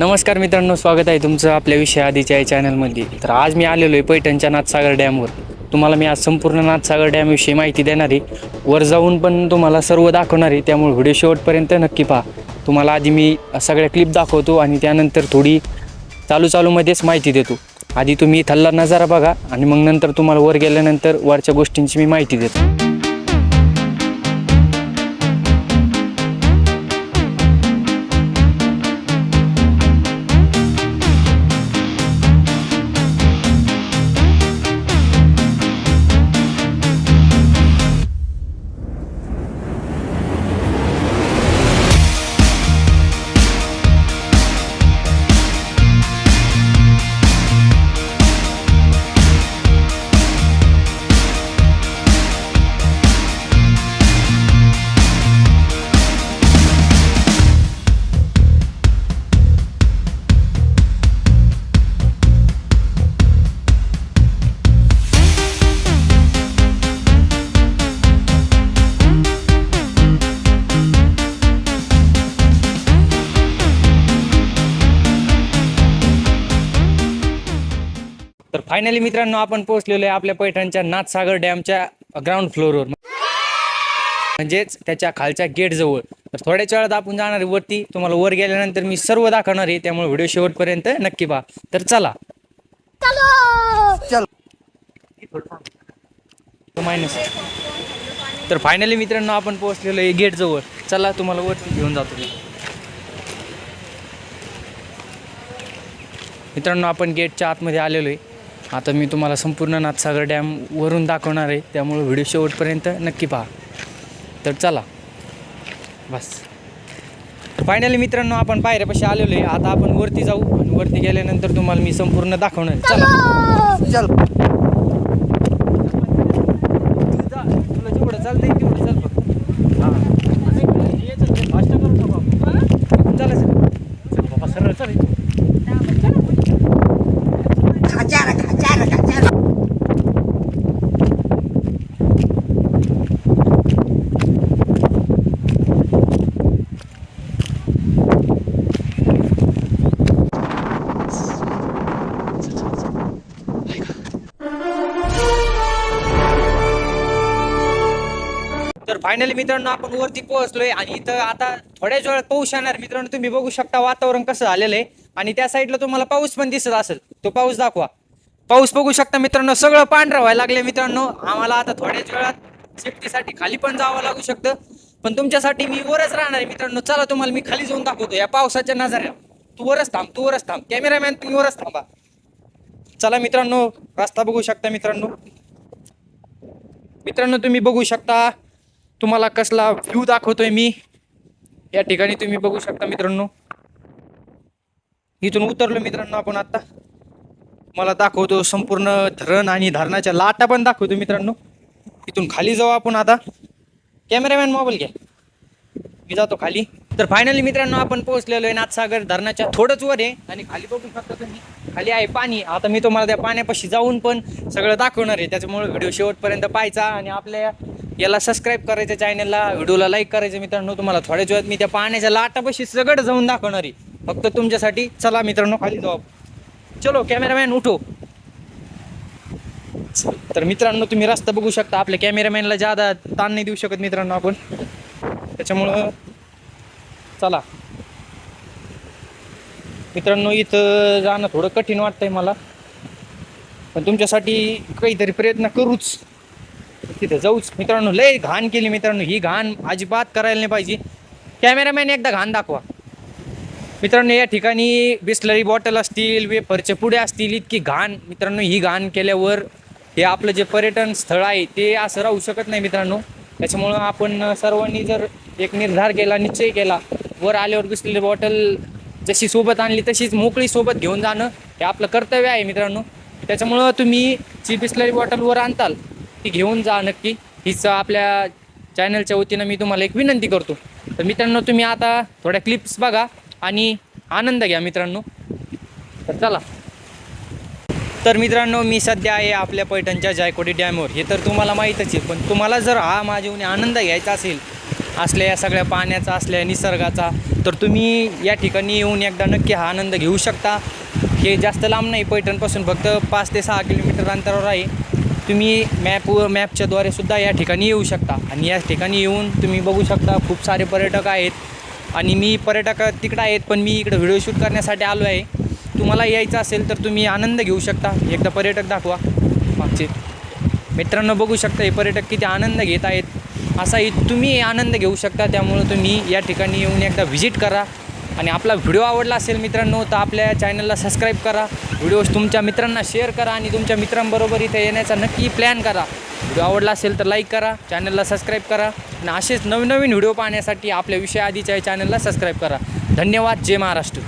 नमस्कार मित्रांनो स्वागत आहे तुमचं आपल्या विषय आधीच्या या चॅनलमध्ये. तर आज मी आलेलो आहे पैठणच्या नाथसागर डॅमवर. तुम्हाला मी आज संपूर्ण नाथसागर डॅमविषयी माहिती देणार आहे. वर जाऊन पण तुम्हाला सर्व दाखवणार आहे. त्यामुळे व्हिडिओ शेवटपर्यंत नक्की पहा. तुम्हाला आधी मी सगळ्या क्लिप दाखवतो आणि त्यानंतर थोडी चालू चालूमध्येच माहिती देतो. आधी तुम्ही थल्ला नजारा बघा आणि मग नंतर तुम्हाला वर गेल्यानंतर वरच्या गोष्टींची मी माहिती देतो. फायनली मित्रांनो आपण पोहोचलेलो आहे आपल्या पैठणच्या नाथसागर डॅमच्या ग्राउंड फ्लोअरवर म्हणजेच त्याच्या खालच्या गेट जवळ. तर थोड्याच वेळात आपण जाणार आहे वरती. तुम्हाला वर गेल्यानंतर मी सर्व दाखवणार आहे. त्यामुळे व्हिडिओ शेवटपर्यंत नक्की पहा. तर चला. मायनस तर फायनली मित्रांनो आपण पोहोचलेलो आहे गेट जवळ. चला तुम्हाला वरती घेऊन जातो मी. मित्रांनो आपण गेटच्या आतमध्ये आलेलो आहे. आता मी तुम्हाला संपूर्ण नाथसागर डॅम वरून दाखवणार आहे. त्यामुळे व्हिडिओ शेवटपर्यंत नक्की पहा. तर चला. बस. फायनली मित्रांनो आपण पायऱ्यापाशी आलेलो आहे. आता आपण वरती जाऊ आणि वरती गेल्यानंतर तुम्हाला मी संपूर्ण दाखवणार आहे. चला! चल. तर फायनली मित्रांनो आपण वरती पोहोचलोय आणि इथं आता थोड्याच वेळात पाऊस येणार. मित्रांनो तुम्ही बघू शकता वातावरण कसं झालेलं आहे. आणि त्या साईडला तुम्हाला पाऊस पण दिसत असेल. तो पाऊस दाखवा. पाऊस बघू शकता मित्रांनो सगळं पांढरं व्हायला लागले मित्रांनो. आम्हाला आता थोड्याच वेळात सेफ्टीसाठी खाली पण जावं लागू शकतं. पण तुमच्यासाठी मी वरच राहणार आहे मित्रांनो. चला तुम्हाला मी खाली जाऊन दाखवतो या पावसाच्या नजाऱ्या तू वरच थांब तू वरच थांब. कॅमेरामॅन तुम्ही वरच थांबा. चला मित्रांनो रस्ता बघू शकता मित्रांनो. मित्रांनो तुम्ही बघू शकता तुम्हाला कसला व्ह्यू दाखवतोय मी? या ठिकाणी तुम्ही बघू शकता मित्रांनो. इथून उतरलो मित्रांनो आपण आता. मला दाखवतो संपूर्ण धरण आणि धरणाच्या लाटा पण दाखवतो मित्रांनो. इथून खाली जाऊ आपण आता. कॅमेरामॅन मोबाईल घ्या. मी जातो खाली. तर फायनली मित्रांनो आपण पोहोचलेलो आहे नाथसागर. धरणाच्या थोडंच वर आहे. आणि खाली बघू शकता तुम्ही. खाली आहे पाणी. आता मी तुम्हाला त्या पाण्यापाशी जाऊन पण सगळं दाखवणार आहे. त्याच्यामुळे व्हिडिओ शेवटपर्यंत पाहायचा आणि आपल्या याला सबस्क्राईब करायचं चॅनलला व्हिडिओला लाईक करायचं मित्रांनो. तुम्हाला थोड्याच वेळात मी त्या पाण्याच्या लाटापाशी सगळं जाऊन दाखवणार आहे. फक्त तुमच्यासाठी चला मित्रांनो खाली जाऊ चलो कॅमेरामॅन उठो. तर मित्रांनो तुम्ही रस्ता बघू शकता. आपल्या कॅमेरामॅनला जादा ताण नाही देऊ शकत मित्रांनो आपण. त्याच्यामुळं चला. मित्रांनो इथं जाणं थोडं कठीण वाटतंय मला. पण तुमच्यासाठी काहीतरी प्रयत्न करूच. तिथं जाऊच. मित्रांनो लय घाण केली मित्रांनो. ही घाण अजिबात करायला नाही पाहिजे. कॅमेरामॅन एकदा घाण दाखवा. मित्रांनो या ठिकाणी बिस्लरी बॉटल असतील वेफरचे पुढे असतील इतकी घाण. मित्रांनो ही घाण केल्यावर हे आपलं जे पर्यटन स्थळ आहे ते असं राहू शकत नाही मित्रांनो. त्याच्यामुळं आपण सर्वांनी जर एक निर्धार केला निश्चय केला वर आल्यावर बिस्लरी बॉटल जशी सोबत आणली तशीच मोकळी सोबत घेऊन जाणं हे आपलं कर्तव्य आहे मित्रांनो. त्याच्यामुळं तुम्ही जी बिस्लरी बॉटल वर आणताल ती घेऊन जा नक्की. हीच आपल्या चॅनलच्या वतीनं मी तुम्हाला एक विनंती करतो. तर मित्रांनो तुम्ही आता थोड्या क्लिप्स बघा आणि आनंद घ्या मित्रांनो. तर चला. तर मित्रांनो मी सध्या आहे आपल्या पैठणच्या जायकोडी डॅमवर. हे तर तुम्हाला माहीतच आहे पण तुम्हाला जर हा माझ्याहून आनंद घ्यायचा असेल असल्या या सगळ्या पाण्याचा असल्या निसर्गाचा तर तुम्ही या ठिकाणी येऊन एकदा नक्की हा आनंद घेऊ शकता. हे जास्त लांब नाही पैठणपासून फक्त पाच ते सहा किलोमीटर अंतरावर आहे. तुम्ही मॅप मॅपच्याद्वारे सुद्धा या ठिकाणी येऊ शकता. आणि या ठिकाणी येऊन तुम्ही बघू शकता खूप सारे पर्यटक आहेत. आणि मी पर्यटक तिकडं आहेत पण मी इकडं व्हिडिओ शूट करण्यासाठी आलो आहे. तुम्हाला यायचं असेल तर तुम्ही आनंद घेऊ शकता. एकदा पर्यटक दाखवा. मागचे. मित्रांनो बघू शकता हे पर्यटक किती आनंद घेत आहेत. असाही तुम्ही आनंद घेऊ शकता. त्यामुळं तुम्ही या ठिकाणी येऊन एकदा व्हिजिट करा. आणि आपला व्हिडिओ आवडला असेल मित्रांनो तर आपल्या चॅनलला सबस्क्राईब करा. व्हिडिओ तुमच्या मित्रांना शेअर करा आणि तुमच्या मित्रांबरोबर इथे येण्याचा नक्की प्लॅन करा. व्हिडिओ आवडला असेल तर लाईक करा चॅनलला सबस्क्राईब करा आणि असेच नवनवीन व्हिडिओ पाहण्यासाठी आपल्या विषय आधीच्या चॅनलला सबस्क्राईब करा. धन्यवाद जय महाराष्ट्र.